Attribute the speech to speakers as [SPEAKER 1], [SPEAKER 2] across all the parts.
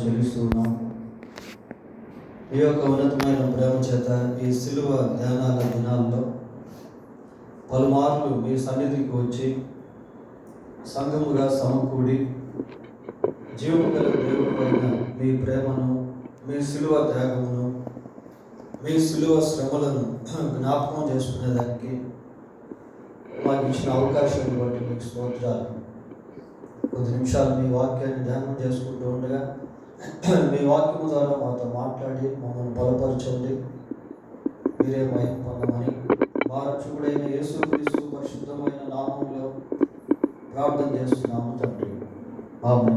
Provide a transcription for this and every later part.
[SPEAKER 1] చెల్లిస్తున్నాం ఈ యొక్క ఉన్నతమైన ప్రేమ చేత ఈ సిలువ ధ్యానాల దినాల్లో పలుమార్లు మీ సన్నిధికి వచ్చి సంఘముగా సమకూడి జీవము దేవుడిపైన మీ ప్రేమను మీ సిలువ త్యాగమును మీ సిలువ శ్రమలను జ్ఞాపకం చేసుకునేదానికి మాకు ఇచ్చిన అవకాశాన్ని బట్టి మీకు స్తోత్రాలు. కొద్ది నిమిషాలు మీ వాక్యాన్ని ధ్యానం చేసుకుంటూ ఉండగా మీ వాక్యము ద్వారా మాతో మాట్లాడి మమ్మల్ని బలపరచండి. మీరే భయం పొందమని మా రక్షకుడైన యేసు క్రీస్తు పరిశుద్ధమైన నామంలో ప్రార్థన చేస్తున్నాము తండ్రి. ఆమె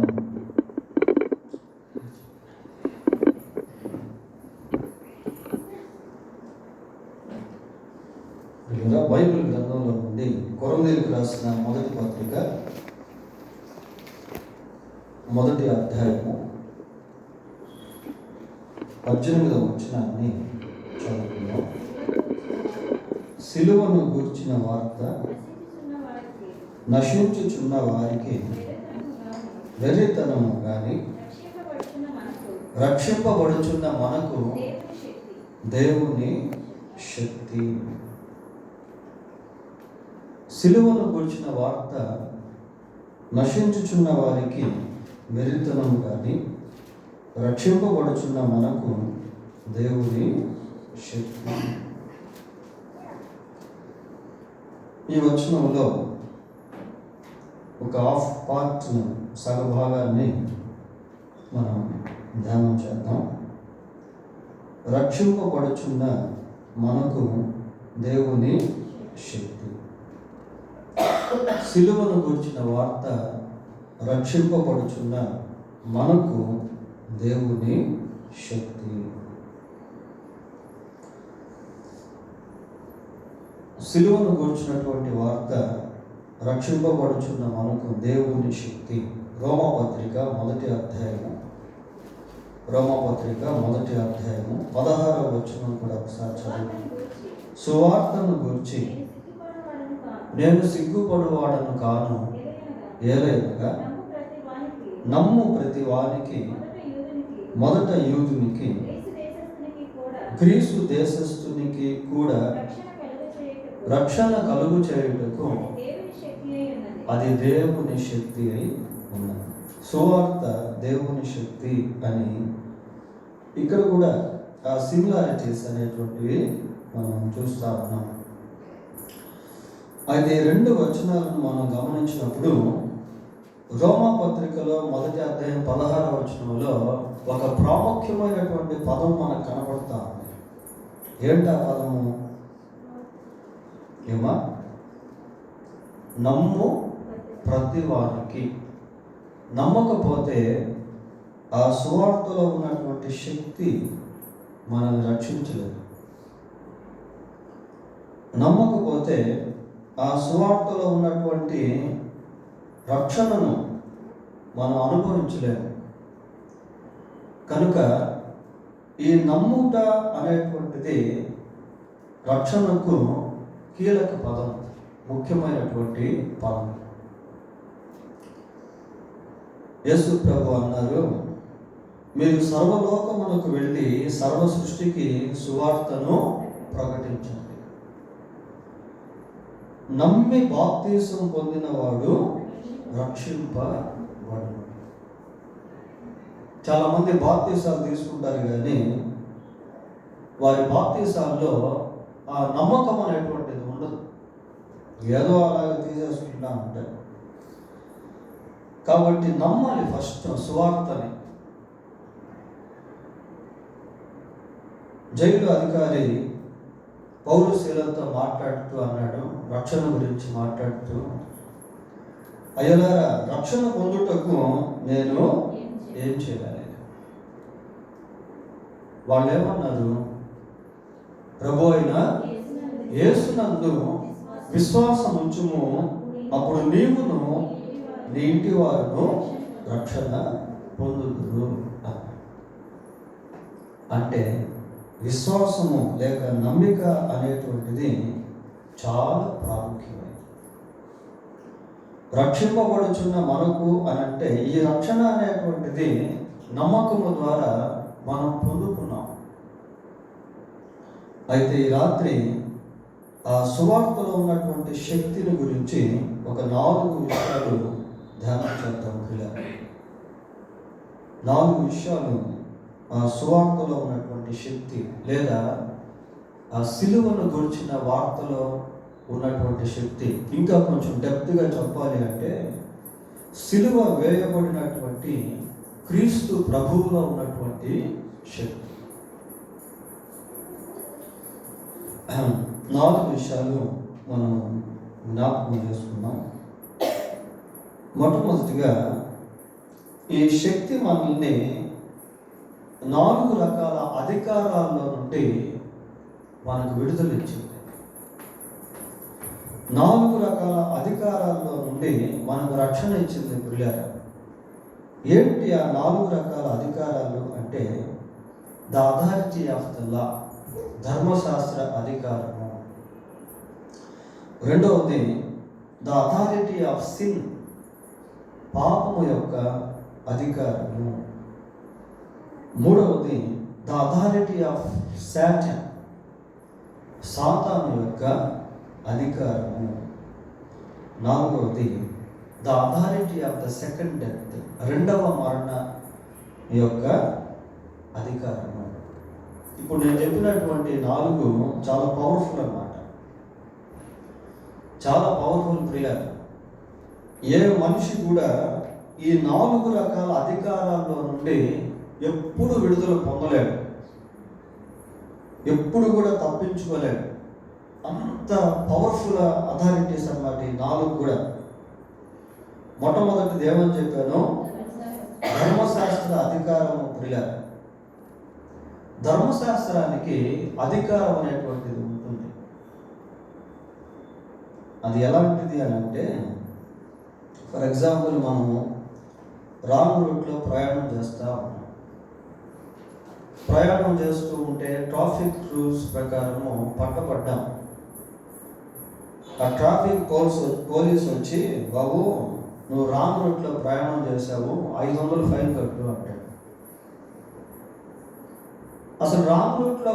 [SPEAKER 1] ఇలా బైబిల్ గ్రంథంలో నుండి కొరందేలకు రాసిన మొదటి పత్రిక మొదటి అధ్యాయము పద్దెనిమిదవ వచనాన్ని చదువుకుందాం సిలువను గూర్చిన వార్త
[SPEAKER 2] నశించుచున్న వారికి
[SPEAKER 1] వెర్రితనము కానీ
[SPEAKER 2] రక్షింపబడుచున్న మనకు దేవుని శక్తి.
[SPEAKER 1] సిలువను గూర్చిన వార్త నశించుచున్న వారికి వెరితనము కానీ రక్షింపబడుచున్న మనకు దేవుని శక్తి ఈ వచనంలో ఒక హాఫ్ పార్ట్ను సగభాగాన్ని మనం ధ్యానం చేద్దాం. రక్షింపబడుచున్న మనకు దేవుని శక్తి. సిలువను గురించిన వార్త రక్షింపబడుచున్న మనకు దేవుని శక్తి. సిలువను గురించినటువంటి వార్త రక్షింపబడుచున్న మనకు దేవుని శక్తి. రోమపత్రిక మొదటి అధ్యాయము. రోమపత్రిక మొదటి అధ్యాయము. పదహారవ వచనం కూడా ఒకసారి చదువు.
[SPEAKER 2] సువార్తను గురించి నేను సిగ్గుపడువాడను కాను.
[SPEAKER 1] సిగ్గుపడువాడను ఏలైనగా
[SPEAKER 2] నమ్ము ప్రతి వానికి మొదట యూదునికి గ్రీసు దేశస్థునికి కూడా రక్షణ
[SPEAKER 1] కలుగు చేయుటకు
[SPEAKER 2] అది దేవుని శక్తి అయి ఉన్నది.
[SPEAKER 1] సువార్త దేవుని శక్తి అని ఇక్కడ కూడా ఆ సిమిలారిటీస్ అనేటువంటివి మనం చూస్తా ఉన్నాం. అయితే రెండు వచనాలను మనం గమనించినప్పుడు రోమా పత్రికలో మొదటి అధ్యాయం పదహార వచనంలో ఒక ప్రాముఖ్యమైనటువంటి పదం మనకు కనబడతా ఉంది. ఏంటి ఆ పదము? ఏమా? నమ్ము ప్రతి వారికి నమ్మకపోతే ఆ సువార్తలో ఉన్నటువంటి శక్తి మనల్ని రక్షించలేదు. నమ్మకపోతే ఆ సువార్తలో ఉన్నటువంటి రక్షణను మనం అనుభవించలేము. కనుక ఈ నమ్ముట అనేటువంటిది రక్షణకు కీలక పదం ముఖ్యమైనటువంటి పదం. యేసు ప్రభు అన్నారు మీరు సర్వలోకమునకు వెళ్ళి సర్వ సృష్టికి సువార్తను ప్రకటించండి. నమ్మి బాప్తీసం పొందినవాడు రక్షింపబడు చాలామంది బాప్తీసాలు తీసుకుంటారు కానీ వారి బాప్తీసాల్లో ఆ నమ్మకం అనేటువంటిది ఉండదు. ఏదో అలాగే తీసేసుకుంటా ఉంటారు కాబట్టి నమ్మాలి ఫస్ట్ సువార్తని. జైలు అధికారి పౌరశీలతో మాట్లాడుతూ అన్నాడు రక్షణ గురించి మాట్లాడుతూ అయ్యలారా రక్షణ పొందుటకు నేను ఏం చేయాలి వాళ్ళు ఏమన్నారు ప్రభు అయిన యేసునందు విశ్వాసం ఉంచుము అప్పుడు నీవును నీ ఇంటి వారును రక్షణ పొందుతురు అంటే విశ్వాసము లేక నమ్మిక అనేటువంటిది చాలా ప్రాముఖ్యమైనది. రక్షింపబడుచున్న మనకు అని అంటే ఈ రక్షణ అనేటువంటిది నమ్మకము ద్వారా మనం పొందుకున్నాం. అయితే ఈ రాత్రి ఆ సువార్తలో ఉన్నటువంటి శక్తిని గురించి ఒక నాలుగు విషయాలు ధ్యానం చేద్దాం పిల్లలు నాలుగు విషయాలు ఆ సువార్తలో ఉన్నటువంటి శక్తి లేదా ఆ సిలువను గురించిన వార్తలో ఉన్నటువంటి శక్తి. ఇంకా కొంచెం డెప్త్గా చెప్పాలి అంటే సిలువ వేయబడినటువంటి క్రీస్తు ప్రభువులో ఉన్నటువంటి శక్తి. నాలుగు విషయాలు మనం జ్ఞాపకం చేసుకున్నాం మొట్టమొదటిగా ఈ శక్తి మనల్ని నాలుగు రకాల అధికారాల్లో నుండి మనకు విడుదలిచ్చింది నాలుగు రకాల అధికారాల్లో నుండి మనకు రక్షణ ఇచ్చింది పిల్లల ఏంటి ఆ నాలుగు రకాల అధికారాలు అంటే? The authority of the law ధర్మశాస్త్ర అధికారము. రెండవది ద అథారిటీ ఆఫ్ సిన్ పాపము యొక్క అధికారము. మూడవది ద అథారిటీ ఆఫ్ శాటన్ సాతాను యొక్క అధికారము. నాలుగవది the authority of the second death రెండవ మరణ యొక్క అధికారము. ఇప్పుడు నేను చెప్పినటువంటి నాలుగు చాలా పవర్ఫుల్ అన్నమాట. చాలా పవర్ఫుల్ ప్రియాలు ఏ మనిషి కూడా ఈ నాలుగు రకాల అధికారాల్లో నుండి ఎప్పుడు విడుదల పొందలేడు. ఎప్పుడు కూడా తప్పించుకోలేడు. అంత పవర్ఫుల్ అథారిటీస్ అన్నమాట ఈ నాలుగు కూడా. మొట్టమొదటిది ఏమని చెప్పాను ధర్మశాస్త్ర అధికారము ప్రియ ధర్మశాస్త్రానికి అధికారం అనేటువంటిది ఉంటుంది. అది ఎలాంటిది అని అంటే ఫర్ ఎగ్జాంపుల్ మనము రాంగ్ రూట్లో ప్రయాణం చేస్తూ ఉన్నాం. ప్రయాణం చేస్తూ ఉంటే ట్రాఫిక్ రూల్స్ ప్రకారము పట్టపడ్డాం ఆ ట్రాఫిక్ పోలీస్ పోలీస్ వచ్చి బాబు నువ్వు రాంగ్ రూట్లో ప్రయాణం చేసావు ఐదు వందలు ఫైన్ కట్టు అంటాడు అసలు రాంగ్ రూట్లో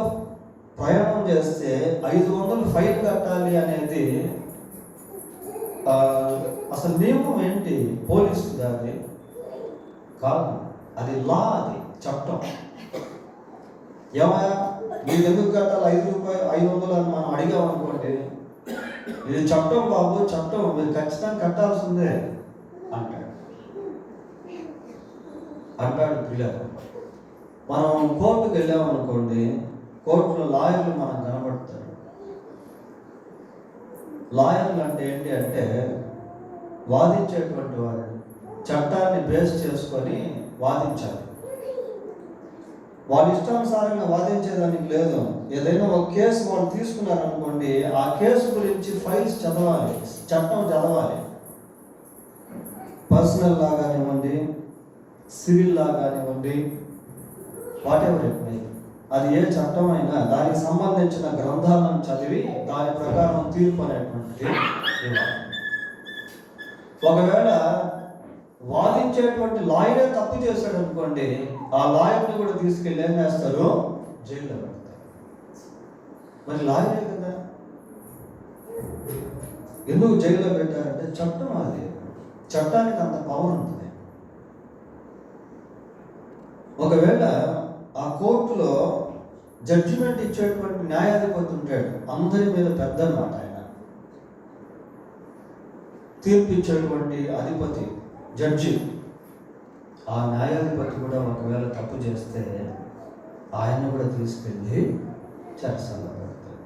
[SPEAKER 1] ప్రయాణం చేస్తే ఐదు వందలు ఫైన్ కట్టాలి అనేది అసలు నియమం ఏంటి? పోలీసు దాది కాదు. అది లా అది చట్టం. ఏమయ్యా? మీరు ఎందుకు కట్టాలి ఐదు రూపాయలు ఐదు వందలు అని మనం అడిగామనుకోండి ఇది చట్టం బాబు చట్టం మీరు ఖచ్చితంగా కట్టాల్సిందే అంటాడు. అంటాడు పిల్లలు మనం కోర్టుకు వెళ్ళామనుకోండి కోర్టులో లాయర్లు మనం కనబడతారు. లాయర్లు అంటే ఏంటి అంటే వాదించేటువంటి వారు చట్టాన్ని బేస్ చేసుకొని వాదించాలి. వాళ్ళ ఇష్టానుసారంగా వాదించేదానికి లేదు. ఏదైనా ఒక కేసు వాళ్ళు తీసుకున్నారనుకోండి ఆ కేసు గురించి ఫైల్స్ చదవాలి చట్టం చదవాలి. పర్సనల్ లా కానివ్వండి సివిల్ లా కానివ్వండి వాట్ ఎవర్ ఇట్ మే అది ఏ చట్టం అయినా దానికి సంబంధించిన గ్రంథాలను చదివి దాని ప్రకారం తీర్పు అనేటువంటిది ఇవ్వాలి. ఒకవేళ వాదించేటువంటి లాయరే తప్పు చేశాడు అనుకోండి ఆ లాయర్ని కూడా తీసుకెళ్ళి ఏం చేస్తారు? జైల్లో పెడతారు. మరి లాయరే కదా. ఎందుకు జైల్లో పెట్టారంటే చట్టం అది. చట్టానికి అంత పవర్ ఉంటుంది. ఒకవేళ ఆ కోర్టులో జడ్జిమెంట్ ఇచ్చేటువంటి న్యాయాధిపతి ఉంటాడు అందరి మీద పెద్ద అన్నమాట ఆయన. తీర్పు ఇచ్చేటువంటి అధిపతి జడ్జి ఆ న్యాయాధిపతి కూడా ఒకవేళ తప్పు చేస్తే ఆయన కూడా తీసుకెళ్ళి చెరసాల్లో పెడతారు.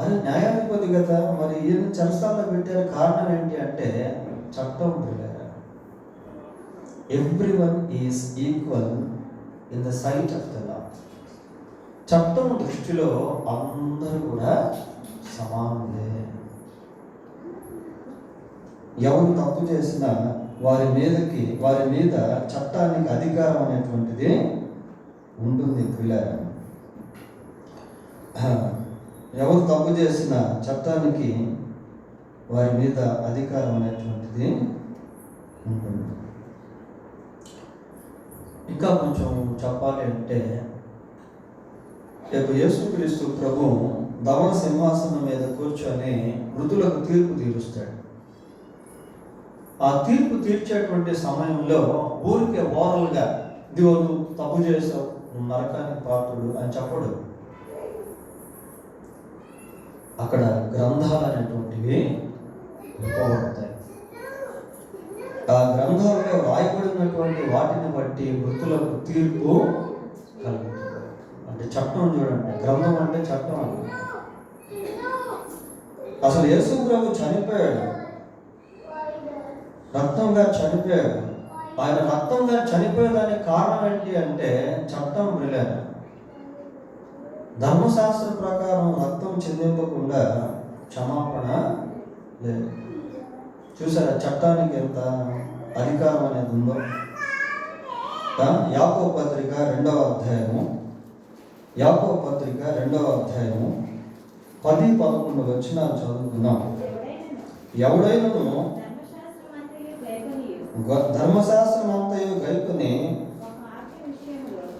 [SPEAKER 1] అది న్యాయాధిపతి కదా మరి ఈయన చెరసాల్లో పెట్టారు కారణం ఏంటి అంటే చట్టం everyone is equal in the sight of the law చట్టం దృష్టిలో అందరూ కూడా సమానులే. ఎవరు తప్పు చేసినా వారి మీదకి వారి మీద చట్టానికి అధికారం అనేటువంటిది ఉంటుంది పిల్లలు. ఎవరు తప్పు చేసినా చట్టానికి వారి మీద అధికారం అనేటువంటిది ఉంటుంది. ఇంకా కొంచెం చెప్పాలి అంటే రేపు యేసుక్రీస్తు ప్రభు ధవళ సింహాసనం మీద కూర్చొని మృతులకు తీర్పు తీరుస్తాడు. ఆ తీర్పు తీర్చేటువంటి సమయంలో ఊరికే ఓరల్గా ఇదిగో నువ్వు తప్పు చేసావు నువ్వు నరకానికి పాత్రుడు అని చెప్పడు. అక్కడ గ్రంథాలు అనేటువంటివి విప్పబడతాయి ఆ గ్రంథాలలో రాయబడినటువంటి వాటిని బట్టి మృతులకు తీర్పు కలుగుతుంది. అంటే చట్టం చూడండి. గ్రంథం అంటే చట్టం అసలు యేసు ప్రభు చనిపోయాడు. రక్తంగా చనిపోయాడు ఆయన రక్తంగా చనిపోయేదానికి కారణం ఏంటి అంటే చట్టం విలేదు ధర్మశాస్త్ర ప్రకారం రక్తం చెందింపకుండా క్షమాపణ లేదు. చూసారా చట్టానికి ఎంత అధికారం అనేది ఉందో? యాకో పత్రిక రెండవ అధ్యాయము. యాకో పత్రిక రెండవ అధ్యాయము పది పదకొండు వచ్చిన చదువుకున్నాం ఎవడైనా ధర్మశాస్త్రం అంతయు
[SPEAKER 2] కలుపుని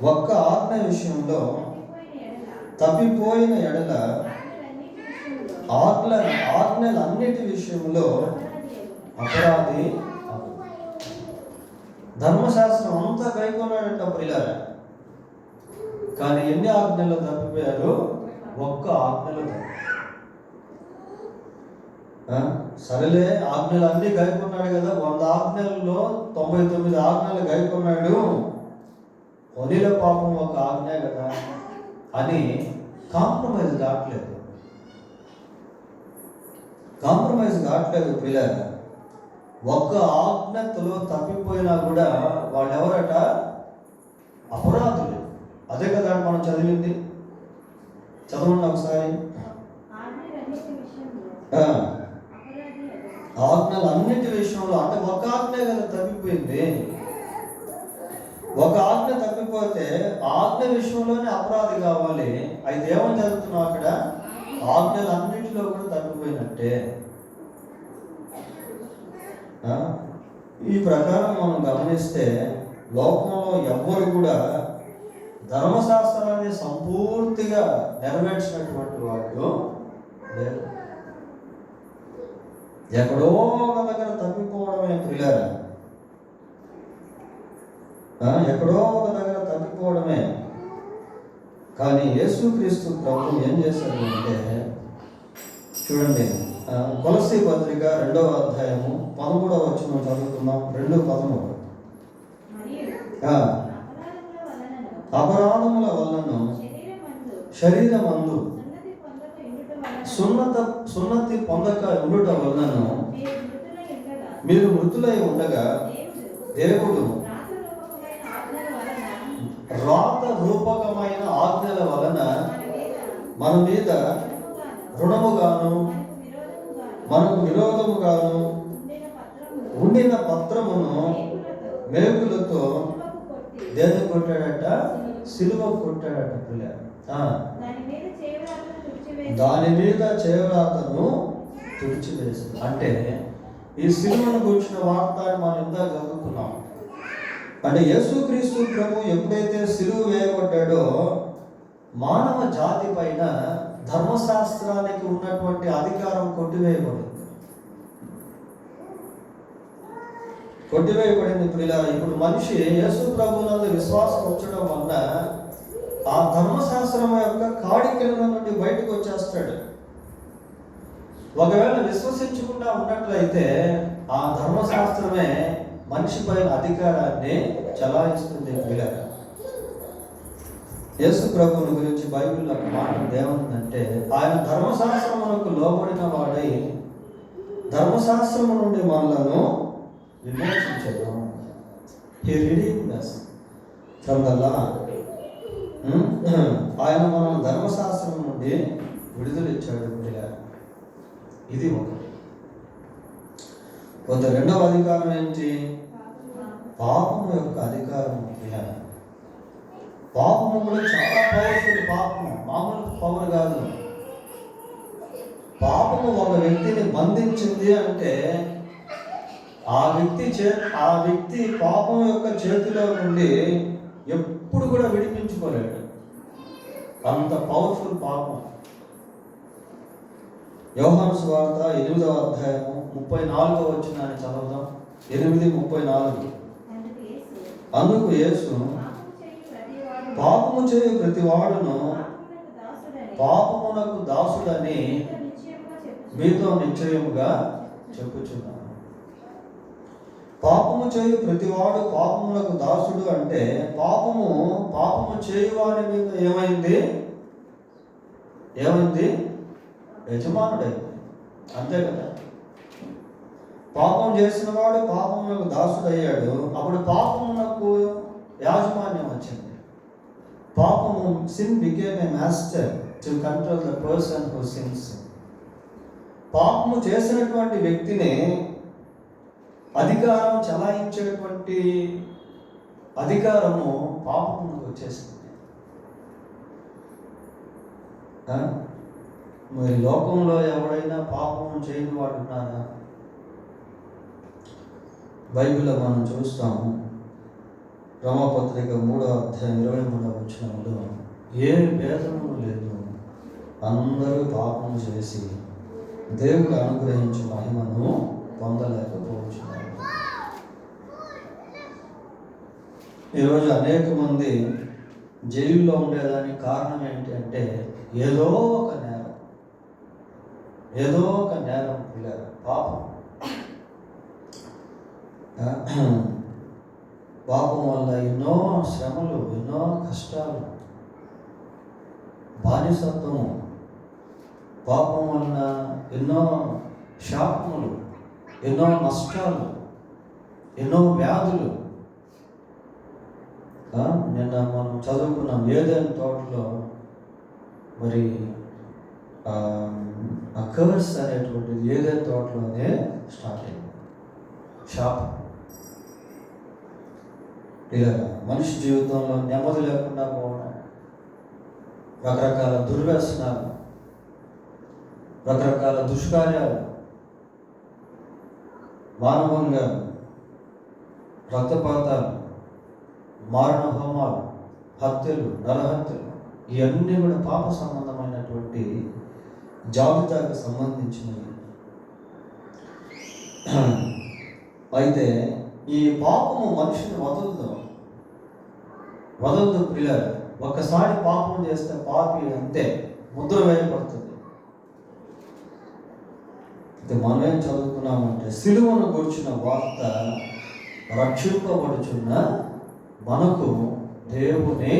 [SPEAKER 1] ఒక్క ఆజ్ఞ విషయంలో
[SPEAKER 2] తప్పిపోయిన ఎడల
[SPEAKER 1] ఆజ్ఞ ఆజ్ఞలన్నిటి విషయంలో
[SPEAKER 2] అపరాధి
[SPEAKER 1] ధర్మశాస్త్రం అంతా గైకొన్నాడంట ప్రియులారా. కానీ ఎన్ని ఆజ్ఞలు తప్పిపోయారు ఒక్క ఆజ్ఞలో తప్పి సరేలే ఆజ్ఞలు అన్ని గైకొన్నాడు కదా వంద ఆజ్ఞలలో తొంభై తొమ్మిది ఆజ్ఞలు గైకొన్నాడు. ఒనిల పాపం ఒక ఆజ్ఞ కదా. అని కాంప్రమైజ్ కావట్లేదు. కాంప్రమైజ్ కావట్లేదు పిల్లలు. ఒక్క ఆజ్ఞతలో తప్పిపోయినా కూడా వాళ్ళు ఎవరట అపరాధులు. అదే కదా మనం చదివింది. చదవండి ఒకసారి
[SPEAKER 2] ఆజ్ఞలన్నిటి విషయములో
[SPEAKER 1] ఆ,
[SPEAKER 2] అపరాధి అగును.
[SPEAKER 1] ఆజ్ఞలు అన్నింటి విషయంలో అంటే ఒక ఆజ్ఞ కదా తప్పిపోయింది. ఒక ఆజ్ఞ తప్పిపోతే ఆజ్ఞ విషయంలోనే అపరాధి కావాలి. అయితే ఏమని చదువుతున్నావు అక్కడ? ఆజ్ఞలు అన్నింటిలో కూడా తప్పిపోయినట్టే. ఈ ప్రకారం మనం గమనిస్తే లోకంలో ఎవ్వరు కూడా ధర్మశాస్త్రాన్ని సంపూర్తిగా నెరవేర్చినటువంటి వాళ్ళు లేరు. ఎక్కడో ఒక దగ్గర తప్పిపోవడమే ప్రియులారా ఎక్కడో ఒక దగ్గర తప్పిపోవడమే. కానీ యేసుక్రీస్తు ప్రభు ఏం చేశాడు అంటే చూడండి ఆ, కొలసి పత్రిక రెండవ అధ్యాయము పదమూడవ వచ్చిన చదువుతున్నాం రెండు పదమూడు.
[SPEAKER 2] అపరాధముల
[SPEAKER 1] వలన
[SPEAKER 2] శరీరమందు సున్నతి పొందక ఇండుట వలన
[SPEAKER 1] సున్నత సున్నతి పొందక ఉండుట వలనను
[SPEAKER 2] మీరు మృతులై ఉండగా దేవుడు రాత రూపకమైన ఆజ్ఞల వలన మన మీద రుణముగాను, మనకు విరోధముగాను ఉండిన పత్రమును మేకులతో
[SPEAKER 1] దేని కొట్టాడట సిలువ కొట్టాడట పిల్ల
[SPEAKER 2] దాని మీద చేయవలసిన
[SPEAKER 1] తుడిచివేసింది అంటే ఈ సిలువను గురించిన వార్త మనం ఇంత చదువుకున్నాం. అంటే యేసుక్రీస్తు ప్రభు ఎప్పుడైతే సిలువ వేయబడ్డాడో మానవ జాతి పైన ధర్మశాస్త్రానికి ఉన్నటువంటి అధికారం కొట్టివేయబడింది. కొట్టివేయబడింది ప్రియుల ఇప్పుడు మనిషి యేసు ప్రభునందు విశ్వాసం ఉంచడం వల్ల ఆ ధర్మశాస్త్రం యొక్క కాడి కింద నుండి బయటకు వచ్చేస్తాడు. ఒకవేళ విశ్వసించకుండా ఉన్నట్లయితే ఆ ధర్మశాస్త్రమే మనిషి పైన అధికారాన్ని చలాయిస్తుంది విడక యేసు ప్రభుని గురించి బైబిల్లో ఒక మాట ఏముందంటే ఆయన ధర్మశాస్త్రమునకు లోబడిన వాడై ధర్మశాస్త్రము నుండి మనలను విమోచించడం. He redeemed from the law ఆయన మనం ధర్మశాస్త్రం నుండి విడుదలిచ్చాడు ఇది ఒకటి. కొంత రెండవ అధికారం ఏంటి? పాపం యొక్క అధికారం ప్రియ. పాపము కూడా చాలా పవర్ఫుల్ పాపము మామూలు పవర్ కాదు. పాపము ఒక వ్యక్తిని బంధించింది అంటే ఆ వ్యక్తి చే ఆ వ్యక్తి పాపం యొక్క చేతిలో నుండి ఎప్పుడు కూడా విడిపించుకోలేడు. అంత పవర్ఫుల్ పాపం. యోహాను స్వార్త ఎనిమిదవ అధ్యాయము ముప్పై నాలుగవ వచ్చిన చదవదాం. ఎనిమిది ముప్పై నాలుగు.
[SPEAKER 2] అందుకు యేసు పాపము చేయు
[SPEAKER 1] ప్రతి వాడును
[SPEAKER 2] పాపమునకు దాసుడని
[SPEAKER 1] పాపమునకు దాసుడని
[SPEAKER 2] మీతో నిశ్చయముగా చెప్పుచున్నాను.
[SPEAKER 1] పాపము చేయు ప్రతివాడు పాపములకు దాసుడు అంటే పాపము పాపము చేయువాని మీద ఏమైంది? ఏమైంది? యజమానుడైంది అంతే కదా? పాపం చేసిన వాడు పాపములకు దాసుడయ్యాడు. అప్పుడు పాపమునకు యాజమాన్యం వచ్చింది. పాపము sin became a master to control the person who sins పాపము చేసినటువంటి వ్యక్తిని అధికారం చలాయించేటువంటి అధికారము పాపమునకు వచ్చేసింది. మరి లోకంలో ఎవడైనా పాపం చేయని వాడు ఉన్నారా బైబిల్లో మనం చూస్తాము. రమపత్రిక మూడో అధ్యాయం ఇరవై మూడో వచ్చినప్పుడు ఏ భేదము లేదు. అందరూ పాపం చేసి దేవుడు అనుగ్రహించిన మహిమను పొందలేకపోతున్నారు. ఈరోజు అనేక మంది జైల్లో ఉండేదానికి కారణం ఏంటి అంటే ఏదో ఒక నేరం. ఏదో ఒక నేరం పిల్లలు పాపం. పాపం వల్ల ఎన్నో శ్రమలు ఎన్నో కష్టాలు. బానిసత్వము పాపం వలన ఎన్నో శాపములు. ఎన్నో నష్టాలు ఎన్నో వ్యాధులు. నిన్న మనం చదువుకున్నాం ఏదైనా తోటలో మరి ఆ కవర్స్ అనేటువంటిది ఏదైనా తోటలోనే స్టార్ట్ అయింది. షాప్. ఇలా మనిషి జీవితంలో నెమ్మది లేకుండా పోవడం. రకరకాల దుర్వ్యసనాలు రకరకాల దుష్కార్యాలు. మానవంగా రక్తపాతాలు మారణ హోమాలు హత్యలు నరహత్యలు ఇవన్నీ కూడా పాప సంబంధమైనటువంటి జాబితాకు సంబంధించినవి. అయితే ఈ పాపము మనిషిని వదలదు. వదలదు పిల్లలు ఒక్కసారి పాపం చేస్తే పాపి అంతే ముద్ర వేయబడుతుంది ఇది మనం ఏం చదువుకున్నామంటే సిలువను కూర్చున్న వార్త రక్షింపబడుచున్న మనకు దేవుని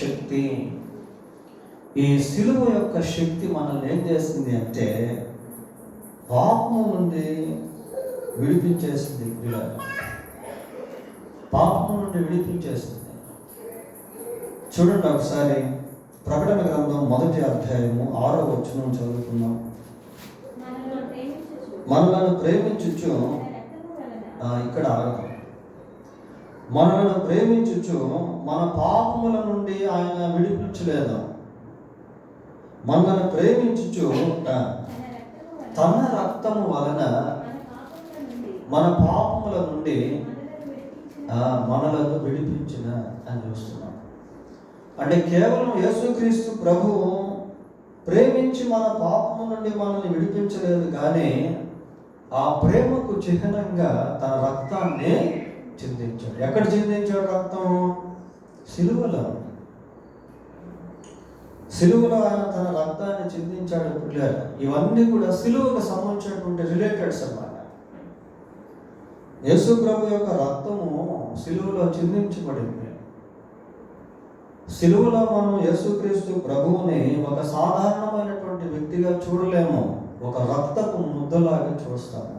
[SPEAKER 1] శక్తి. ఈ సిలువ యొక్క శక్తి మనల్ని ఏం చేసింది అంటే పాపము నుండి విడిపించేసింది పిల్లలు. పాపము నుండి విడిపించేసింది చూడండి ఒకసారి ప్రకటన గ్రంథం మొదటి అధ్యాయము ఆరో వచ్చిన చదువుకున్నాం
[SPEAKER 2] మనలను ప్రేమించుచు
[SPEAKER 1] ఇక్కడ ఆగదు. మనలను ప్రేమించుచు మన పాపముల నుండి ఆయన విడిపించలేదు. మనల్ని ప్రేమించుచు
[SPEAKER 2] తన రక్తము వలన మన పాపముల నుండి మనలను విడిపించిన
[SPEAKER 1] మనలను విడిపించిన అని చూస్తున్నాం. అంటే కేవలం యేసుక్రీస్తు ప్రభువు ప్రేమించి మన పాపము నుండి మనల్ని విడిపించలేదు కానీ ఆ ప్రేమకు చిహ్నంగా తన రక్తాన్ని చిందించాడు. ఎక్కడ చిందించాడు రక్తం? సిలువలో. సిలువలో ఆయన తన రక్తాన్ని చిందించాడు పిల్లలు ఇవన్నీ కూడా సిలువకు సంబంధించినటువంటి రిలేటెడ్స్ అన్నమాట. యేసు ప్రభు యొక్క రక్తము సిలువలో చిందించబడింది. సిలువలో మనం యేసుక్రీస్తు ప్రభువుని ఒక సాధారణమైనటువంటి వ్యక్తిగా చూడలేము. ఒక రక్తపు ముద్దలాగా చూస్తాము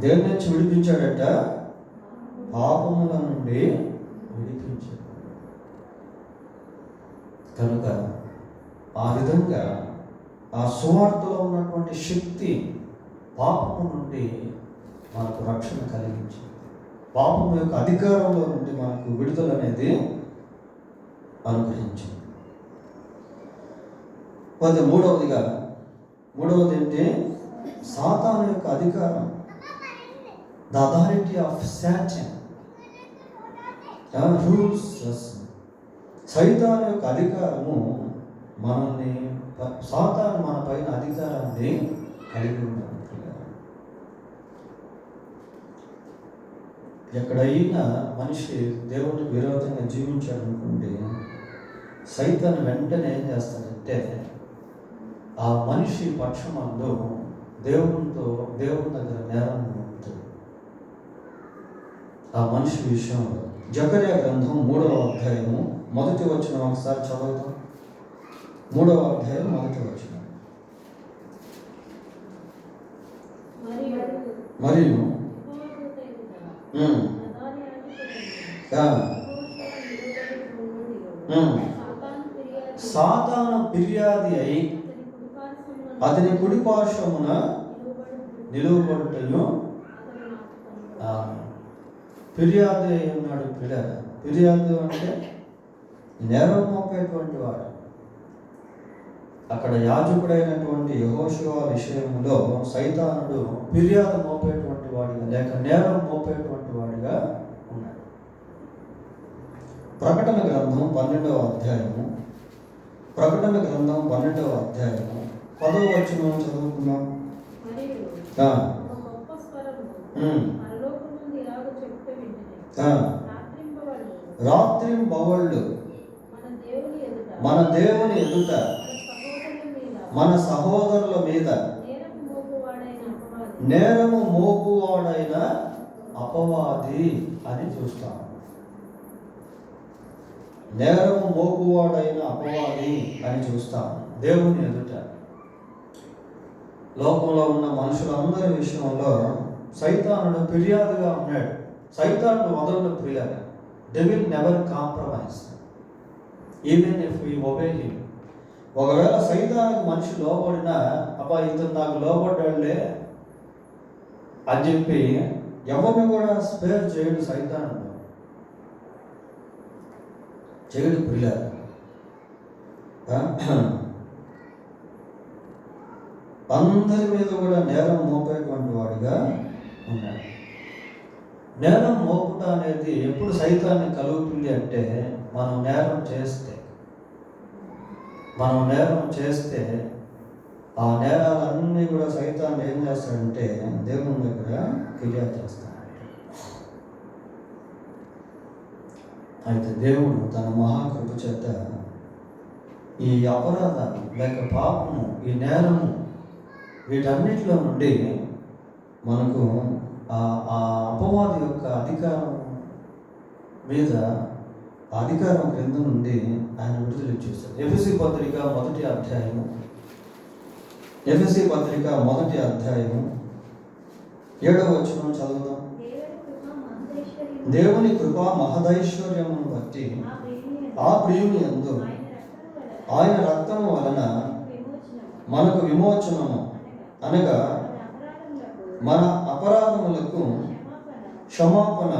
[SPEAKER 1] దేవుని నుంచి విడిపించాడట పాపముల నుండి విడిపించాడు. కనుక ఆ విధంగా ఆ సువార్తలో ఉన్నటువంటి శక్తి పాపము నుండి మనకు రక్షణ కలిగించింది. పాపము యొక్క అధికారంలో నుండి మనకు విడుదల అనేది అనుగ్రహించింది. పోతే మూడవదిగా మూడవది ఏంటి సాతాను యొక్క అధికారం. The authority of Satan rules సైతాన్ యొక్క అధికారము మనల్ని సాతాను మన పైన అధికారాన్ని కలిగి ఉన్నాడు ఎక్కడైనా మనిషి దేవుడికి విరోధంగా జీవించాడు అనుకోండి సైతాన్ వెంటనే ఏం చేస్తాడంటే ఆ మనిషి పక్షమందు దేవునితో దేవుని దగ్గర నేరం ఆ మనిషి విషయంలో జకర్యా గ్రంథం మూడవ అధ్యాయము మొదటి వచ్చిన ఒకసారి చదువుతాం మూడవ అధ్యాయం మొదటి వచ్చిన
[SPEAKER 2] మరియు సాతాను ఫిర్యాది
[SPEAKER 1] అయి
[SPEAKER 2] అతని
[SPEAKER 1] కుడి పార్శ్వమున
[SPEAKER 2] నిలువబడి
[SPEAKER 1] ఫిర్యాదు అయి ఉన్నాడు పిల్ల ఫిర్యాదు అంటే నేరం మోపేటువంటి వాడు. అక్కడ యాజకుడైనటువంటి యహోశివ విషయంలో సైతానుడు ఫిర్యాదు మోపేటువంటి వాడిగా లేక నేరం మోపేటువంటి వాడిగా ఉన్నాడు. ప్రకటన గ్రంథం పన్నెండవ అధ్యాయము. ప్రకటన గ్రంథం పన్నెండవ అధ్యాయము. పదవ వచనం చదువుకుందాం. రాత్రి బవళ్ళు
[SPEAKER 2] మన దేవుని ఎదుట.
[SPEAKER 1] మన
[SPEAKER 2] సహోదరుల మీద.
[SPEAKER 1] నేరము మోపువాడైన అపవాది అని చూస్తాం. నేరము మోపువాడైన అపవాది అని చూస్తాం. దేవుని ఎదుట. లోకంలో ఉన్న మనుషులందరి విషయంలో సైతానుడు ఫిర్యాదుగా ఉన్నాడు. సైతానుడు మొదలు ఫిర్యాదు. Devil never compromise even if we obey him ఒకవేళ సైతానికి మనిషి లోబడినా అబ్బా ఇతను నాకు లోబడ్డాడులే అని చెప్పి ఎవరిని కూడా స్పేర్ చేయడు సైతానుడు. చేయడు పిల్లలు అందరి మీద కూడా నేరం మోపేటువంటి వాడుగా ఉన్నాడు. నేరం మోపుట అనేది ఎప్పుడు సైతాన్ని కలుగుతుంది అంటే మనం నేరం చేస్తే మనం నేరం చేస్తే ఆ నేరాలన్నీ కూడా సైతాన్ని ఏం చేస్తాడంటే దేవుని దగ్గర ఫిర్యాదు చేస్తాడు అయితే దేవుడు తన మహాకృప చేత ఈ అపరాధాన్ని లేక పాపము ఈ నేరము వీటన్నిటిలో నుండి మనకు ఆ ఆ అపవాది యొక్క అధికారం మీద అధికారం క్రింద నుండి ఆయన విడుదల ఇచ్చేస్తాడు ఎఫ్ఎసి పత్రిక మొదటి అధ్యాయము. ఎఫ్ఎసి పత్రిక మొదటి అధ్యాయము. ఏడవ వచనం చదువుదాం.
[SPEAKER 2] దేవుని కృప
[SPEAKER 1] మహదైశ్వర్యమును బట్టి
[SPEAKER 2] ఆ ప్రియుని
[SPEAKER 1] యందు
[SPEAKER 2] ఆయన రక్తము వలన
[SPEAKER 1] మనకు విమోచనము.
[SPEAKER 2] అనగా మన అపరాధములకు
[SPEAKER 1] క్షమాపణ